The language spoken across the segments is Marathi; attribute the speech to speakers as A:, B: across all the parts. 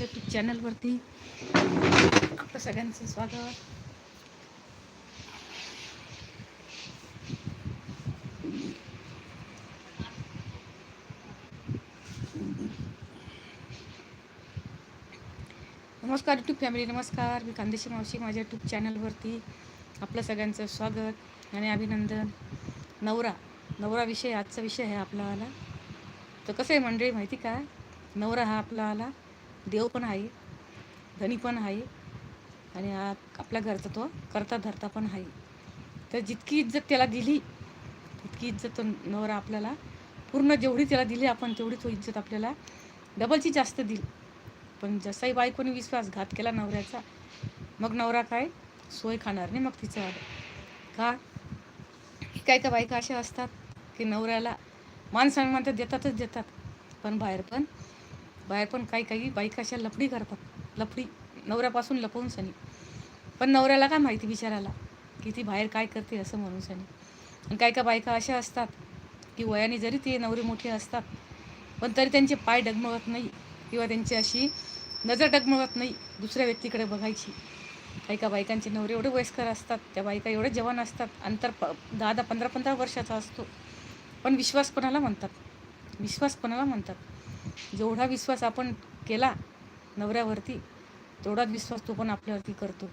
A: माझ्या ट्यूब चॅनलवरती आपलं सगळ्यांचं स्वागत. नमस्कार यूट्यूब फॅमिली नमस्कार. मी कांदेशी मावशी माझ्या यूट्यूब चॅनलवरती आपलं सगळ्यांचं स्वागत आणि अभिनंदन. नवरा नवरा विषय आजचा विषय आहे आपला आला. तर कसं आहे मंडळी माहिती का? नवरा हा आपला आला. देव पण आहे धनी पण आहे आणि आपल्या घरचा तो करता धरता पण आहे. तर जितकी इज्जत त्याला दिली तितकी इज्जत तो नवरा आपल्याला पूर्ण जेवढी त्याला दिली आपण तेवढी तो इज्जत आपल्याला डबलची जास्त दिली. पण जसाही बायकोने विश्वासघात केला नवऱ्याचा मग नवरा काय? सोय खाणार नाही मग तिचं का? काय का बायका अशा असतात की नवऱ्याला मान सन्मान तर देतातच देतात पण बाहेर पण बाहेर पण काही काही बायका अशा लफडी करतात. लफडी नवऱ्यापासून लपवून सनी. पण नवऱ्याला काय माहिती बिचाराला? की ती बाहेर काय करते असं म्हणून सनी. आणि काही का बायका अशा असतात की वयाने जरी ते नवरे मोठे असतात पण तरी त्यांचे पाय डगमगत नाही किंवा त्यांची अशी नजर डगमगत नाही दुसऱ्या व्यक्तीकडे बघायची. काही का बायकांचे नवरे एवढे वयस्कर असतात त्या बायका एवढे जवान असतात. अंतर प दहा दहा पंधरा पंधरा वर्षाचा असतो. पण विश्वास कोणाला म्हणतात? विश्वास कोणाला म्हणतात? जेवढा विश्वास आपण केला नवऱ्यावरती तेवढाच विश्वास तो पण आपल्यावरती करतो.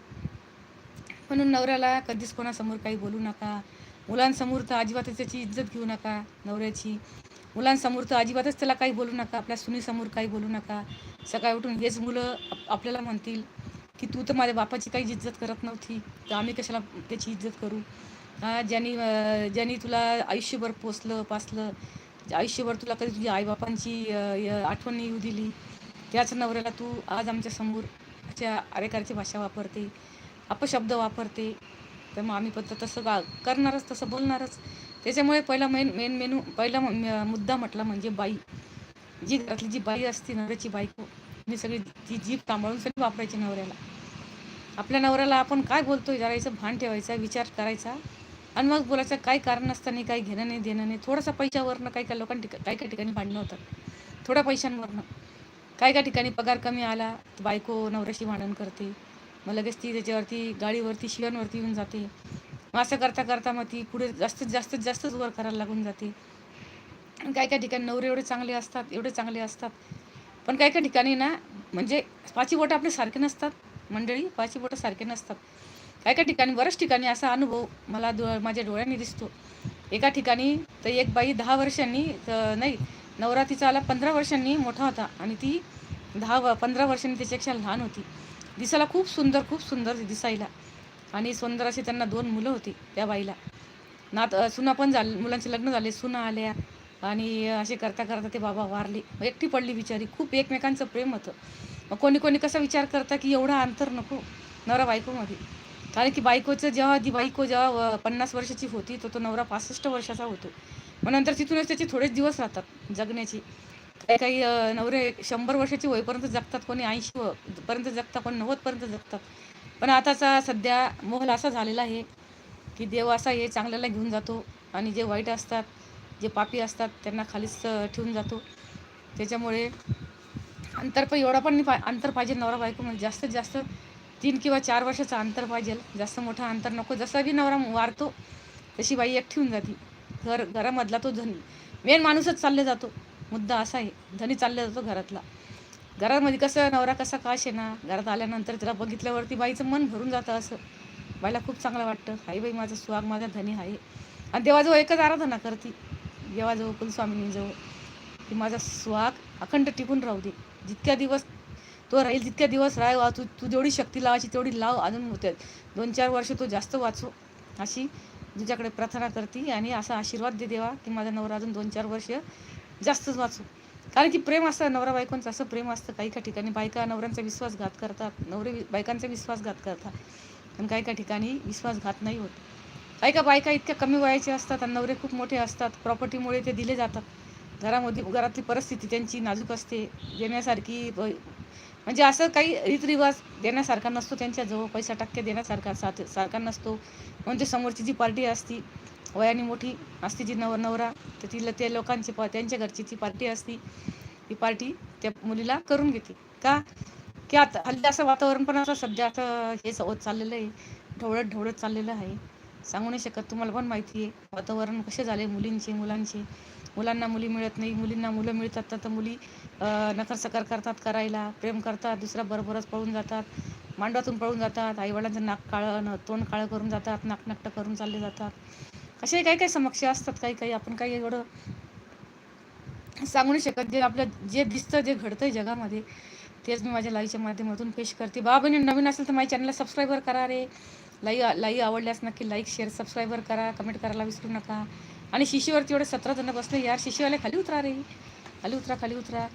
A: म्हणून नवऱ्याला कधीच कोणासमोर काही बोलू नका. मुलांसमोर तर अजिबातच त्याची इज्जत घेऊ नका नवऱ्याची. मुलांसमोर तर अजिबातच त्याला काही बोलू नका आपल्या सुनीसमोर काही बोलू नका. सकाळी उठून हेच मुलं आपल्याला म्हणतील की तू तर माझ्या बापाची काही इज्जत करत नव्हती तर आम्ही कशाला त्याची इज्जत करू? हा ज्यांनी ज्यांनी तुला आयुष्यभर पोचलं पासलं म्हणजे आयुष्यभर तुला कधी तुझ्या आईबापांची आठवण येऊ दिली. त्याच नवऱ्याला तू आज आमच्यासमोर अशा अरेकारची भाषा वापरते अपशब्द वापरते. तर मग आम्ही पण तसं गा करणारच तसं बोलणारच. त्याच्यामुळे पहिला मेन मेन मेनू पहिला म- मुद्दा म्हटला म्हणजे बाई. जी घरातली जी बाई असते नवऱ्याची बायको मी सगळी ती जीभ सांभाळून सगळी वापरायची नवऱ्याला. आपल्या नवऱ्याला आपण काय बोलतोय जरा याचं भान ठेवायचा विचार करायचा. आणि मग बोलायचं काय कारण नसताना काही घेणं नाही देणं नाही. थोडासा पैशावरनं काही काही लोकांनी काही काही ठिकाणी भांडणं होतात थोड्या पैशांवरनं. काही काही ठिकाणी पगार कमी आला तर बायको नवऱ्याशी भांडण करते. मग लगेच ती त्याच्यावरती गाडीवरती शिव्यांवरती येऊन जाते. मग असं करता करता मग ती पुढे जास्तीत जास्तीत जास्तच वर करायला लागून जाते. आणि काही काही ठिकाणी नवरे एवढे चांगले असतात एवढे चांगले असतात. पण काही काही ठिकाणी ना म्हणजे पाची बोटं आपले सारखे नसतात. मंडळी पाची बोटं सारखे नसतात. काही काही ठिकाणी बऱ्याच ठिकाणी असा अनुभव मला डो माझ्या डोळ्यांनी दिसतो. एका ठिकाणी तर एक बाई दहा वर्षांनी तर नाही नवरा तिचा आला पंधरा वर्षांनी मोठा होता आणि ती दहा व पंधरा वर्षांनी त्याच्यापेक्षा लहान होती. दिसायला खूप सुंदर खूप सुंदर दिसायला. आणि सुंदर अशी त्यांना दोन मुलं होती त्या बाईला. नात सुना पण झाले मुलांचे लग्न झाले सुना आल्या आणि असे करता करता ते बाबा वारले. एकटी पडली बिचारी खूप एकमेकांचं प्रेम होतं. मग कोणी कोणी कसा विचार करता की एवढा अंतर नको नवरा बायकोमध्ये. कारण की बायकोचं जेव्हा ती बायको जेव्हा पन्नास वर्षाची होती तो तो नवरा पासष्ट वर्षाचा होतो. मग नंतर तिथूनच त्याचे थोडेच दिवस राहतात जगण्याची. काही काही नवरे शंभर वर्षाची होईपर्यंत जगतात कोणी ऐंशी पर्यंत जगतात कोणी नव्वदपर्यंत जगतात. पण आताचा सध्या मोहल असा झालेला आहे की देव असा हे चांगल्याला घेऊन जातो आणि जे वाईट असतात जे पापी असतात त्यांना खालीच ठेवून जातो. त्याच्यामुळे अंतर पण एवढा पण नाही पा अंतर पाहिजे नवरा बायको म्हणजे जास्तीत जास्त तीन किंवा चार वर्षाचं अंतर पाहिजे. जास्त मोठं अंतर नको. जसा बी नवरा वारतो तशी बाई एक ठेवून जाते. घर घरामधला तो धनी. मेन माणूसच चालले जातो. मुद्दा असा आहे. धनी चालले जातो घरातला. घरामध्ये कसं नवरा कसा काश आहे ना घरात आल्यानंतर त्याला बघितल्यावरती बाईचं मन भरून जातं असं. बाईला खूप चांगलं वाटतं. हाय बाई माझा सुहाग माझा धनी आहे आणि देवाजवळ एकच आराधना करते. देवाजवळ कुलस्वामिनीजवळ की माझा सुहाग अखंड टिकून राहू दे. जितक्या दिवस तो राहील जितक्या दिवस राय वा तू तू जेवढी शक्ती लावायची तेवढी लाव अजून होते. दोन चार वर्ष तो जास्त वाचो. अशी तुझ्याकडे प्रार्थना करते आणि असा आशीर्वाद दे देवा की माझा नवरा अजून दोन चार वर्ष जास्तच वाचू. कारण की प्रेम असतं नवरा बायकोंचं असं प्रेम असतं काही काही ठिकाणी. बायका नवऱ्यांचा विश्वासघात करतात नवरे बायकांचा विश्वासघात करतात. पण काही काही ठिकाणी विश्वासघात नाही होत. काही का बायका इतक्या कमी वयाचे असतात आणि नवरे खूप मोठे असतात. प्रॉपर्टीमुळे ते दिले जातात. घरामध्ये घरातली परिस्थिती त्यांची नाजूक असते. देण्यासारखी म्हणजे असं काही रीतरिवाज देण्यासारखा नसतो त्यांच्याजवळ पैसा टक्के देण्यासारखा साथ सारखा नसतो. म्हणजे समोरची जी पार्टी असती वयाने मोठी असते जी नव नवरा तर तिला त्या लोकांची पा त्यांच्या घरची ती पार्टी असती ती पार्टी त्या मुलीला करून घेते. का? की आता हल्ली असं वातावरण पण असं सध्या आता हे होत चाललेलं आहे. ढवळत ढवळत चाललेलं आहे. सांगू नाही शकत तुम्हाला पण माहिती आहे. वातावरण कसे झाले मुलींचे मुलांचे. मुलांना मुली मिळत नाही. मुलींना मुलं मिळतात तर- तर मुली अं, नखरसकार करतात करायला. प्रेम करतात दुसऱ्या बरोबरच पळून जातात. मांडवातून पळून जातात. आईवडिलांचं नाक काळं न- तोंड काळं करून जातात. नाकनाकटं करून चालले जातात. असे काही काही समस्या असतात काही काही. आपण काही एवढं सांगू नाही शकत. जे आपलं जे दिसतं जे घडतंय जगामध्ये तेच मी माझ्या लाईच्या माध्यमातून पेश करते. बाबांनी नवीन असेल तर माझ्या चॅनलला सबस्क्राईबर करा रे. लाई लाई आवडल्यास नक्की लाईक शेअर सबस्क्राईबर करा. कमेंट करायला विसरू नका. आणि शिशीवरती एवढे सतरा जण बसले यार शिशीवाले खाली उतरा रे. खाली उतरा खाली उतरा.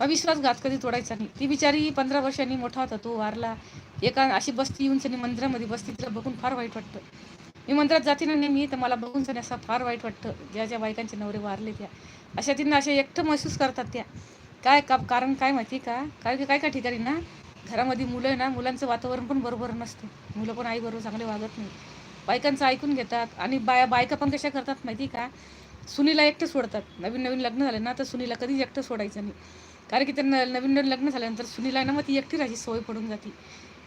A: मग विश्वासघात कधी तोडायचा नाही. ती बिचारी पंधरा वर्षांनी मोठा होता तो वारला. एका अशी बसती येऊन सनी मंदिरामध्ये बसती तिला बघून फार वाईट वाटतं. मी मंदिरात जाते ना नेहमी तर मला बघून सनी असं फार वाईट वाटतं. ज्या ज्या बायकांचे नवरे वारले त्या. अशा तिनं अशा एकटं महसूस करतात त्या. काय का कारण काय माहिती का? काय काय काय ठिकाणी ना घरामध्ये मुलं आहे ना मुलांचं वातावरण पण बरोबर नसतं. मुलं पण आईबरोबर चांगले वागत नाही बायकांचं ऐकून घेतात आणि बाया बायका पण कशा करतात माहिती का? सुनीला एकटं सोडतात. नवीन नवीन लग्न झालं ना तर सुनीला कधीच एकटं सोडायचं नाही. कारण की त्यांना नवीन नवीन लग्न झाल्यानंतर सुनीला आहे ना मग ती एकटी राहायची सवय पडून जाते.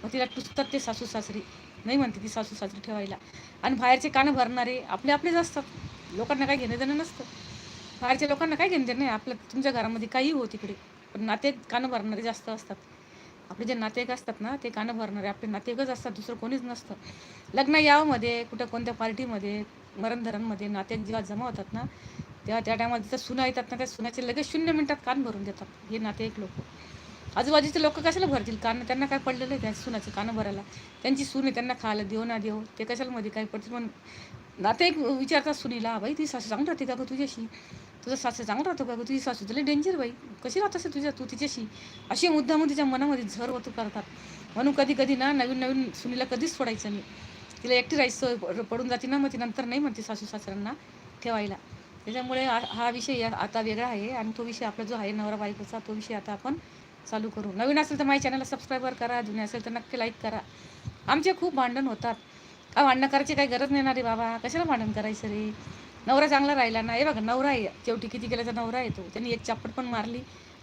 A: मग तिला टुचतात ते सासू सासरी. नाही म्हणते ती सासू सासरी ठेवायला. आणि बाहेरचे कानं भरणारे आपले आपलेच असतात. लोकांना काय घेणं देणं नसतं. बाहेरच्या लोकांना काय घेणं देणं आपलं तुमच्या घरामध्ये काही हो तिकडे. पण नाते कानं भरणारे जास्त असतात. आपले जे नातेवाईक असतात ना ते कानं भरणारे आपले नातेवाईकच असतात दुसरं कोणीच नसतं. लग्न यावमध्ये कुठं कोणत्या पार्टीमध्ये मरणधरणमध्ये नातेवाईक जेव्हा जमा होतात ना तेव्हा त्या टायमाला तिथं सुना येतात ना त्या सुनाचे लगेच शून्य मिनिटात कान भरून देतात हे नातेवाईक लोक. आजूबाजूचे लोक कशाला भरतील? कान त्यांना काय पडलेलं आहे त्या सुनाचे कानं भरायला? त्यांची सून आहे त्यांना खायला देऊ ना देऊ ते कशाला मध्ये काय पडतील? पण नातेवाईक विचारतात सुनीला बाई ती सासू चांगली राहते का गं तुझ्याशी? तुझा सासू चांगला राहतो का तुझी सासू तुला डेंजर बाई. कशी राहत असेल तुझ्या? तू तिच्याशी. अशी मुद्दामून तिच्या मनामध्ये झर वतू करतात. म्हणून कधी कधी ना नवीन नवीन सुनीला कधीच सोडायचं नाही. तिला एकटी राहायचं पडून जाते ना मग ती नंतर नाही म्हणते सासू सासऱ्यांना ठेवायला. त्याच्यामुळे हा हा विषय या- आता वेगळा आहे आणि तो विषय आपला जो आहे नवरा बायकोचा तो विषय आता आपण चालू करू. नवीन असेल तर माझ्या चॅनलला सबस्क्राईबर करा. जुने असेल तर नक्की लाईक करा. आमचे खूप भांडण होतात. का भांडणं करायची काही गरज नाही ना रे बाबा. कशाला भांडण करायचं रे? नवरा चांगला राहिला ना. हे बघा नवरा आहे. शेवटी किती केल्याचा नवरा आहे तो. त्यांनी एक चापट पण मारली.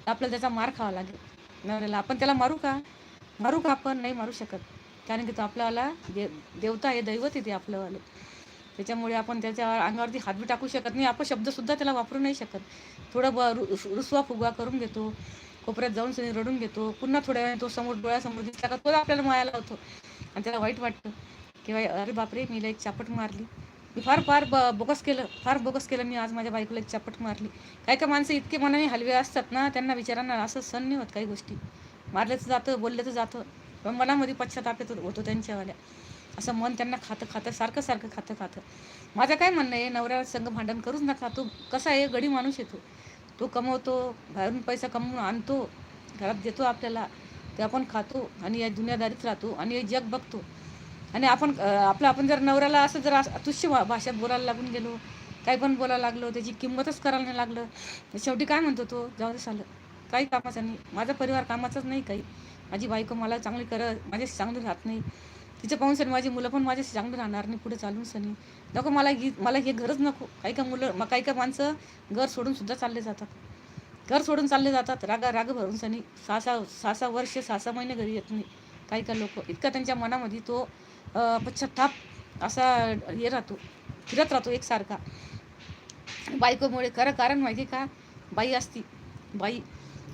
A: तर आपल्याला त्याचा मार खावा लागेल. नवऱ्याला. आपण त्याला मारू का? मारू का आपण? नाही मारू शकत. कारण की तो आपल्याला दे देवता आहे दैवत आहे ते आपलंवालं त्याच्यामुळे आपण त्याच्या अंगावरती हात बी टाकू शकत नाही. आपण शब्दसुद्धा त्याला वापरू नाही शकत. थोडं ब रु- रुसवा फुगवा करून घेतो. कोपऱ्यात जाऊन सनी रडून घेतो. पुन्हा थोड्या वेळाने तो समोर डोळ्यासमोर दिसला का तो आपल्याला मायाला होतो. आणि त्याला वाईट वाटतं. किंवा अरे बापरे मीला एक चापट मारली. मी फार फार ब बोगस केलं फार बोगस केलं मी. आज माझ्या बायकोला एक चापट मारली. काय काय माणसं इतके मनाने हलवे असतात ना त्यांना विचारांना असं सण नाही होत काही गोष्टी. मारल्याचं जातं बोलल्याचं जातं. पण मनामध्ये पश्चाताप येत होतो त्यांच्यावाल्या. असं मन त्यांना खातं खातं सारखं सारखं खातं खातं. माझं काय म्हणणं आहे नवऱ्याला संघ भांडण करूच नका. तो कसा आहे गडी माणूस येतो तो कमवतो बाहेरून पैसा कमवून आणतो घरात देतो आपल्याला. ते आपण खातो आणि या दुनियादारीत राहतो आणि हे जग बघतो. आणि आपण आपलं आपण जर नवऱ्याला असं जर तुच्छ भा- भाषेत बोलायला लागून गेलो काही पण बोलायला लागलो त्याची किंमतच करायला नाही लागलं शेवटी काय म्हणतो तो? जाऊ दे चालं काही कामाचं नाही. माझा परिवार कामाचाच नाही काही. माझी बायको मला चांगली कर माझ्याशी चांगली राहत नाही. तिचं पाहून सनी माझी मुलं पण माझ्याशी चांगली राहणार नाही. पुढे चालून सनी. नको मला ही मला हे घरच नको. काही का मुलं काही का माणसं घर सोडून सुद्धा चालले जातात. घर सोडून चालले जातात. रागा राग भरून सनी. सहा सहा सहा सहा वर्ष सहा सहा महिने घरी येत नाही. काही का लोक इतका त्यांच्या मनामध्ये तो पश्चाताप असा हे राहतो फिरत राहतो एकसारखा. बायकोमुळे खरं कारण माहिती का? बाई असती. बाई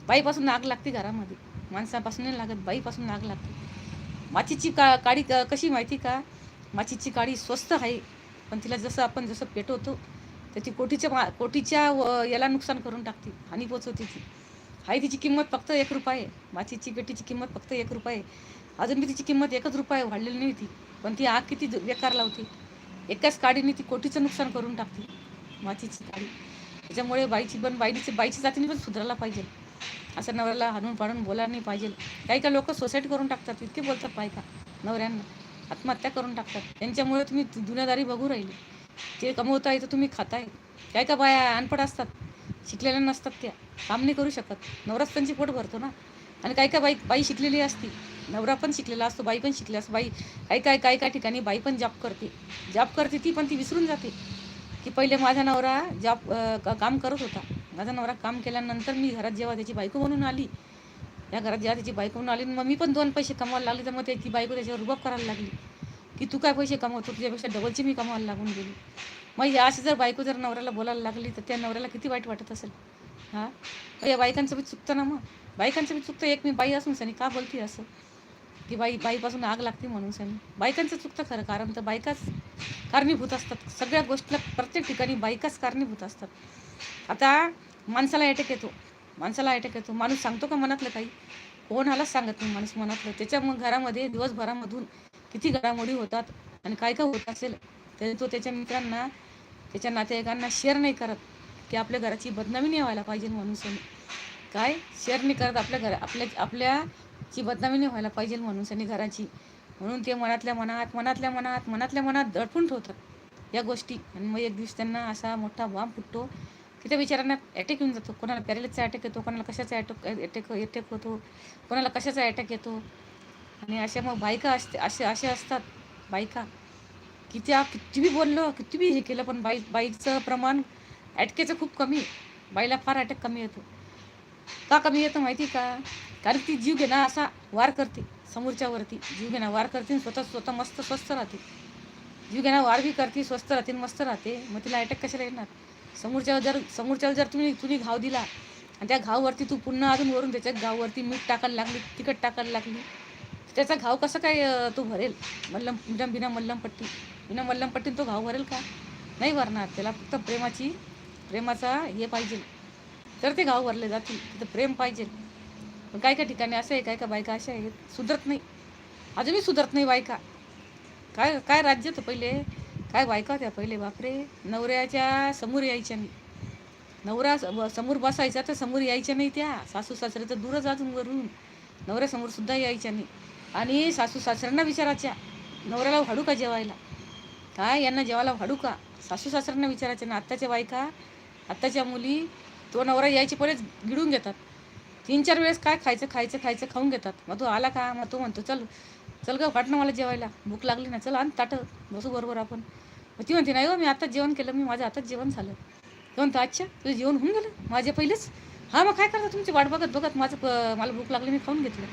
A: बाईपासून आग लागते घरामध्ये. माणसापासून नाही लागत बाईपासून आग लागते. माचीची का काडी क- कशी माहिती का? माचीची काडी स्वस्त आहे पण तिला जसं आपण जसं पेटवतो त्याची कोटीच्या मा कोटीच्या व- याला नुकसान करून टाकते हानी पोचवते ती. आहे तिची किंमत फक्त एक रुपये माचीची पेटीची किंमत फक्त एक रुपये आहे. अजून बी तिची किंमत एकच रुपये वाढलेली नाही ती. पण ती आग किती ज- बेकार लावते. एकाच काडीने ती कोटीचं नुकसान करून टाकते मातीची काडी. त्याच्यामुळे बाईची पण बाईची बाईची जातीने पण सुधारायला पाहिजे. असं नवऱ्याला हाणून पाडून बोलायला नाही पाहिजे. काही काही लोक सोसायटी करून टाकतात इतके बोलतात बायका नवऱ्यांना. आत्महत्या करून टाकतात. त्यांच्यामुळे तुम्ही दुनियादारी बघू राहिली. ते कमवताय तर तुम्ही खाताय. काय का बाया अनपड असतात? शिकलेल्या नसतात त्या. काम नाही करू शकत. नवराच त्यांची पोट भरतो ना. आणि काही का बाई बाई शिकलेली असती. नवरा पण शिकलेला असतो बाई पण शिकली असतो. बाई काही काय काय काय ठिकाणी बाई पण जॉब करते. जॉब करते ती पण ती विसरून जाते. की पहिले माझा नवरा जॉब का- काम करत होता. माझा नवरा काम केल्यानंतर मी घरात जेव्हा त्याची बायको म्हणून आली या घरात जेव्हा त्याची बायको म्हणून आली मग मी पण दोन पैसे कमवायला लागले. तर मग त्याची बायको त्याच्यावर रुबाब करायला लागली. की तू काय पैसे कमवतो? तुझ्यापेक्षा डबलची मी कमवायला लागून गेली. मग या अशी जर बायको जर नवऱ्याला बोलायला लागली तर त्या नवऱ्याला किती वाईट वाटत असेल? हां? या बायकांचं बी चुकतं ना मग. बायकांचं बी चुकतं. एक मी बाई असून सनी का बोलते असं? की बाई बाईपासून आग लागते म्हणून सनी बायकांचं चुकतं खरं कारण तर बायकाच कारणीभूत असतात. सगळ्या गोष्टीला प्रत्येक ठिकाणी बायकाच कारणीभूत असतात. आता माणसाला अटॅक येतो. माणसाला अटॅक येतो. माणूस सांगतो का मनातलं काही? कोणालाच सांगत नाही माणूस मनातलं. त्याच्या मग घरामध्ये दिवसभरामधून किती घडामोडी होतात आणि काय काय होत असेल तर तो त्याच्या मित्रांना त्याच्या नातेवाईकांना शेअर नाही करत की आपल्या घराची बदनामी नाही व्हायला पाहिजे माणूस काय? शेअर नाही करत. आपल्या घर आपल्या ची बदनामी नाही व्हायला पाहिजे म्हणून सनी घराची. म्हणून ते मनातल्या मनात मनातल्या मनात मनातल्या मनात दडपून ठेवतात या गोष्टी. आणि मग एक दिवस त्यांना असा मोठा बाम फुटतो की त्या विचारांना अटॅक येऊन जातो. कोणाला पॅरेलिसचा अटॅक येतो कोणाला कशाचा अटॅक अटॅक अटॅक होतो कोणाला कशाचा अटॅक येतो. आणि अशा मग बायका असते असे असे असतात बायका की त्या किती बी बोललो किती बी हे केलं पण बाई बाईचं प्रमाण अटकेचं खूप कमी. बाईला फार अटॅक कमी येतो. का कमी येतं माहिती का? कारण ती जीव घेणं असा वार करते. समोरच्यावरती जीव घेणं वार करते आणि स्वतः स्वतः मस्त स्वस्त राहते. जीव घेणं वार बी करते स्वस्त राहते आणि मस्त राहते. मग तिला अटॅक कशाला येणार? समोरच्यावर जर समोरच्यावर जर तुम्ही तुम्ही घाव दिला आणि त्या घाववरती तू पुन्हा अजून वरून त्याच्या घाववरती मीठ टाकायला लागली तिखट टाकायला लागली त्याचा घाव कसं काय तो भरेल? मल्लम बिना बिना मल्लमपट्टी बिना मल्लमपट्टी तो घाव भरेल का? नाही भरणार. त्याला फक्त प्रेमाची प्रेमाचा हे पाहिजे. तर ते घाव भरले जातील. तिथं प्रेम पाहिजे. पण काय काय ठिकाणी असं आहे काय का बायका अशा आहेत सुधरत नाही. अजूनही सुधरत नाही बायका. काय काय राज्य होतं पहिले? काय बायका होत्या पहिले? बापरे! नवऱ्याच्या समोर यायच्या नाही. नवरा समोर बसायचा तर समोर यायच्या नाही त्या. सासू सासरे तर दूरच अजून वरून. नवऱ्यासमोर सुद्धा यायच्या नाही. आणि सासू सासऱ्यांना विचारायच्या नवऱ्याला वाढू का जेवायला? काय? यांना जेवायला वाढू का? सासू सासऱ्यांना विचारायच्या ना आत्ताच्या बायका आत्ताच्या मुली तो नवरा यायची पहिलेच गिळून घेतात. तीन चार वेळेस काय खायचं खायचं खायचं खाऊन घेतात. मग तो आला का? मग तो म्हणतो चल चल ग वाट ना मला जेवायला. भूक लागली ना चल आण ताटं बसू बरोबर आपण. मग ती म्हणते नाही हो मी आताच जेवण केलं मी माझं आताच जेवण झालं. ते म्हणतो अच्छा तुझं जेवण होऊन गेलं माझ्या पहिलेच? हां मग काय करता तुमची वाट बघत बघत माझं मला भूक लागली मी खाऊन घेतलं.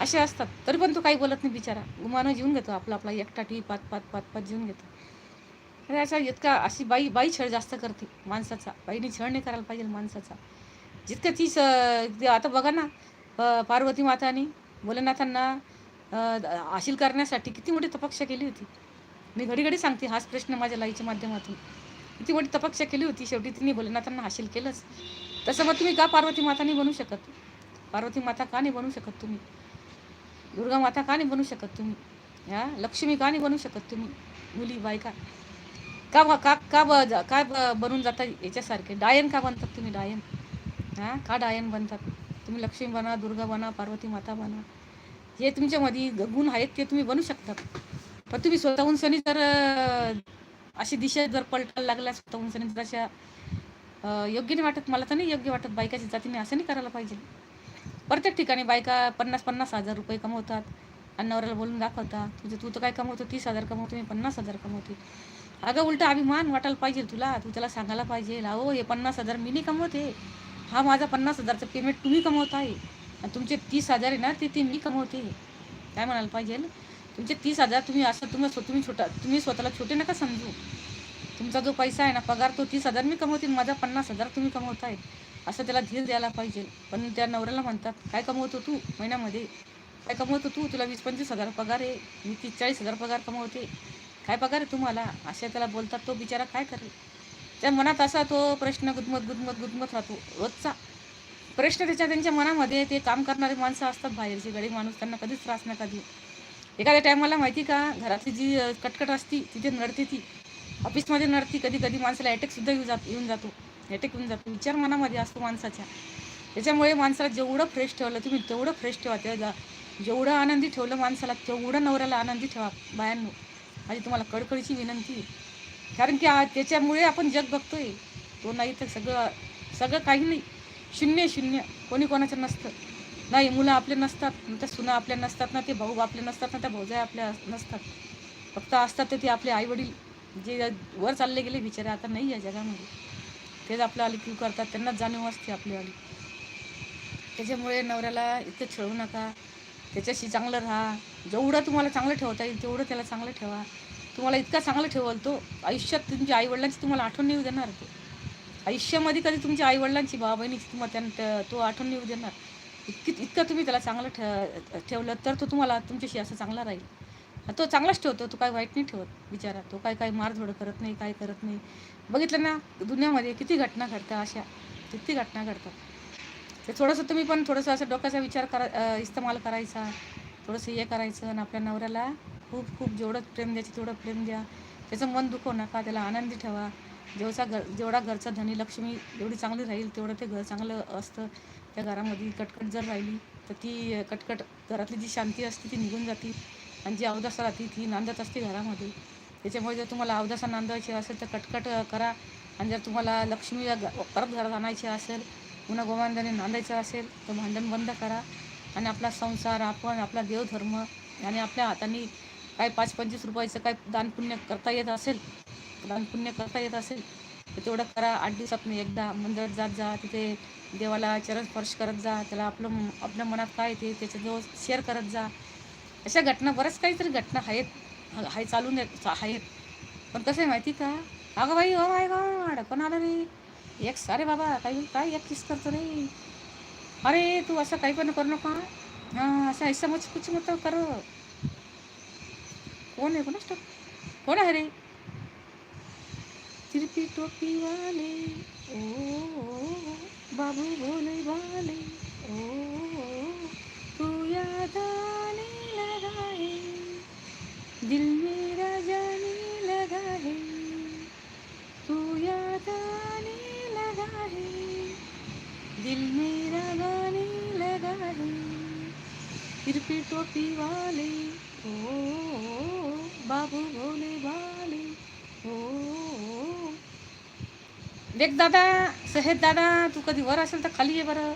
A: असे असतात. तरी पण तो काही बोलत नाही बिचारा. उमानं जेवून घेतो आपला आपला एकटा टी पाच पाच पाच पाच जेवून घेतो. अरे असा इतका अशी बाई बाई छळ जास्त करते माणसाचा. बाईने छळ नाही करायला पाहिजे माणसाचा. जितकं ती स आता बघा ना प- पार्वती मातानी भोलेनाथांना आशील हासिल करण्यासाठी किती मोठी तपक्षा केली होती. मी घडी घडी सांगते हाच प्रश्न माझ्या लाईच्या माध्यमातून. किती मोठी तपक्षा केली होती शेवटी तिने भोलेनाथांना हासिल केलंच. तसं मग तुम्ही का पार्वती माता नाही बनू शकत? पार्वती माता का नाही बनू शकत तुम्ही? दुर्गा माता का नाही बनू शकत तुम्ही? हा लक्ष्मी का नाही बनू शकत तुम्ही? मुली बायका? का ब- का का ब जा- काय ब- बनून जाता याच्यासारखे? डायन का बनतात तुम्ही डायन? हां? का डायन बनतात. तुम्ही लक्ष्मी बना दुर्गा बना पार्वती माता बना. जे तुमच्यामध्ये गुण आहेत ते तुम्ही बनू शकता. पण तुम्ही स्वतःहून सनी जर अशी दिशा जर पलटायला लागल्या स्वतःहून सनी जर अशा योग्य नाही वाटत मला तर नाही योग्य वाटत बायकाच्या जातीने असं नाही करायला पाहिजे. प्रत्येक ठिकाणी बायका पन्नास पन्नास हजार रुपये कमवतात आणि नवऱ्याला बोलून दाखवता तुझं तू तर काय कमवतो? तीस हजार कमवतो मी पन्नास हजार कमवते. अगं उलटा अभिमान वाटायला पाहिजे तुला तू त्याला सांगायला पाहिजे अहो हे पन्नास हजार मी नाही कमवते. हा माझा पन्नास हजारचा पेमेंट तुम्ही कमवत आहे आणि तुमचे तीस हजार आहे ना ते ते मी कमवते. काय म्हणायला पाहिजे? तुमचे तीस हजार तुम्ही असं तुम्ही तुम्ही छोटा तुम्ही स्वतःला छोटे नका समजू. तुमचा जो पैसा आहे ना पगार तो तीस हजार मी कमवते माझा पन्नास हजार तुम्ही कमवताय. असं त्याला धीर द्यायला पाहिजे. पण त्या नवऱ्याला म्हणतात काय कमवतो तू महिन्यामध्ये? काय कमवतो तू? तुला वीस पंचवीस हजार पगार आहे. मी तीस चाळीस हजार पगार कमवते. काय पगार आहे तुम्हाला? असे त्याला बोलतात. तो बिचारा काय करेल? त्या मनात असा तो प्रश्न गुदमत गुदमत गुदमत राहतो. रोजचा प्रश्न त्याच्या त्यांच्या मनामध्ये ते काम करणारे माणसं असतात बाहेरचे गरीब माणूस त्यांना कधीच त्रास नका देऊ. एखाद्या टायमाला माहिती का घरातली जी कटकट असती तिथे नडते ती. ऑफिसमध्ये नडती कधी कधी माणसाला अटॅकसुद्धा येऊ जात येऊन जातो. अटॅक येऊन जातो. विचार मनामध्ये असतो माणसाच्या. त्याच्यामुळे माणसाला जेवढं फ्रेश ठेवलं तुम्ही तेवढं फ्रेश ठेवा. त्या जेवढं आनंदी ठेवलं माणसाला तेवढं नवऱ्याला आनंदी ठेवा. बायांनो माझी तुम्हाला कडकडीची विनंती आहे. कारण की त्याच्यामुळे आपण जग बघतोय. तो नाही तर सगळं सगळं काही नाही. शून्य शून्य. कोणी कोणाचं नसतं. नाही मुलं आपले नसतात. ना त्या सुना आपल्या नसतात ना ते भाऊ आपले नसतात ना त्या भाऊजाई आपल्या नसतात. फक्त असतात ते ते आपले आईवडील. जे वर चालले गेले बिचारे आता नाही या जगामध्ये. तेच आपलं आली क्यू करतात. त्यांनाच जाणीव असते आपली आली. त्याच्यामुळे नवऱ्याला इतकं छळू नका. त्याच्याशी चांगलं राहा. जेवढं तुम्हाला चांगलं ठेवता येईल तेवढं त्याला चांगलं ठेवा. तुम्हाला इतका चांगलं ठेवल तो. आयुष्यात तुमच्या आईवडिलांची तुम्हाला आठवण येऊ देणार तो. आयुष्यामध्ये कधी तुमच्या आईवडिलांची भावा बहिणीची तुम्हाला त्यांना तो आठवण येऊ देणार. इतकी इतकं तुम्ही त्याला चांगलं ठे ठेवलं तर तो तुम्हाला तुमच्याशी असं चांगला राहील. तो चांगलाच ठेवतो तो काय वाईट नाही ठेवत बिचारा. तो काय काय मारझोड करत नाही काय करत नाही. बघितलं ना दुनियामध्ये किती घटना घडतात अशा. किती घटना घडतात. ते थोडंसं तुम्ही पण थोडंसं असं डोक्याचा विचार करा इस्तेमाल करायचा. थोडंसं हे करायचं आणि आपल्या नवऱ्याला खूप खूप जेवढं प्रेम द्यायचं तेवढं प्रेम द्या. त्याचं मन दुखवू नका त्याला आनंदी ठेवा. जेवचा घर जेवढा घरचा धनी लक्ष्मी जेवढी चांगली राहील तेवढं ते घर चांगलं असतं. त्या घरामध्ये कटकट जर राहिली तर ती कटकट घरातली जी शांती असते ती निघून जाते. आणि जी अवदासा राहते ती नांदत असते घरामध्ये. त्याच्यामुळे जर तुम्हाला अवदासा नांदवायची असेल तर कटकट करा. आणि जर तुम्हाला लक्ष्मी परत घरात आणायची असेल पुन्हा गोमांदाने नांदायचं असेल तर भांडण बंद करा. आणि आपला संसार आपण आपला देवधर्म आणि आपल्या हाताने काय पाच पंचवीस रुपयाचं काय दानपुण्य करता येत असेल? दानपुण्य करता येत असेल तर तेवढं करा. आठ दिवसात एकदा मंदिरात जात जा तिथे देवाला चरण स्पर्श करत जा त्याला आपलं आपल्या मनात काय येते त्याच्याजवळ शेअर करत जा. अशा घटना बऱ्याच काहीतरी घटना आहेत. हाय चालून आहेत. पण कसं आहे माहिती का? अगं बाई हो बाय गड कोण आलं रे? एक सारे बाबा काही काय एक किस करतो रे? अरे तू असं काही पण करू नका. हां असं ऐसा मच कुछ मत करो. कोण आहे कोणाच कोण आहे रे तिरपी टोपी वाले देख दादा सहेद दादा तू कधी वर असेल तर खाली ये बरं.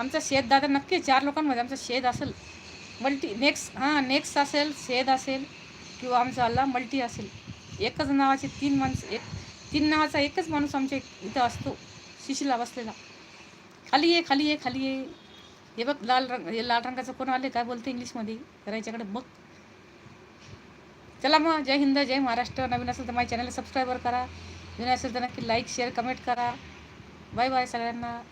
A: आमचा शेत दादा नक्की चार लोकांमध्ये आमचा शेत असेल. मल्टी नेक्स्ट हां नेक्स्ट असेल शेद असेल किंवा आमचा अल्ला मल्टी असेल. एकच नावाचे तीन माणसं एक तीन नावाचा एकच माणूस आमच्या इथं असतो शिशीला बसलेला. खाली ये खाली ये खाली ये. हे बघ लाल रंग हे लाल रंगाचं कोण आले काय बोलते इंग्लिशमध्ये? तर याच्याकडे बघ. चला मग जय हिंद जय महाराष्ट्र. नवीन असेल तर माझ्या चॅनलला सबस्क्राईबर करा. जुने असेल तर नक्की लाईक शेअर कमेंट करा. बाय बाय सगळ्यांना.